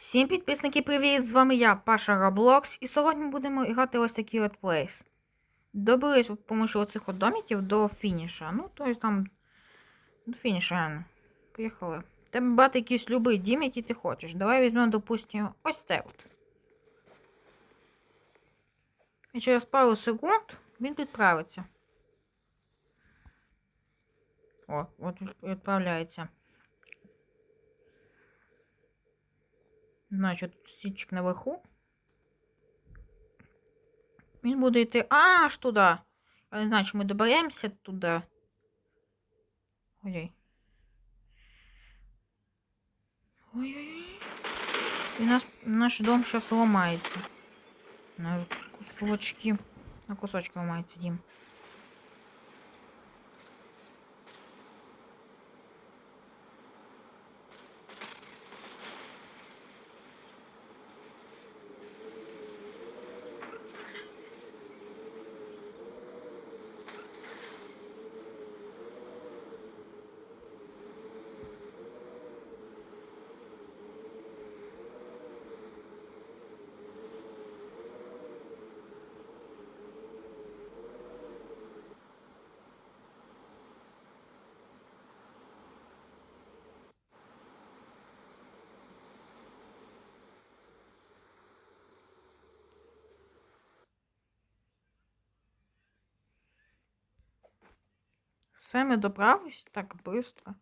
Всім підписники, привіт! З вами я, Паша Роблокс, і сьогодні будемо грати ось такий от плейс. Добились з допомогою оцих от домиків до фініша. Ну, тобто там до фініша. Поїхали. Тебе брати якийсь любий дім, який ти хочеш. Давай візьмемо, допустимо, ось це от. І через пару секунд він відправиться. О, от відправляється. Значить, стічик наверху. Він буде йти аж туди. Я не знаю, чи ми доберемося туди. Ой-ой. Ой-ой-ой. І наш, наш дом зараз ламається. На кусочки. На кусочки ламається дім. Все, ми добрались так быстро.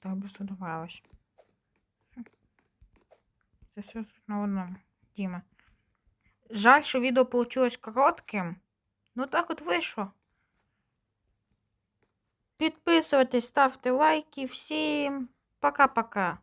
Так быстро добрались. Хм. Це все на одному. Діма. Жаль, що відео получилось коротким. Ну так от вийшло. Підписуйтесь, ставте лайки. Всім пока-пока.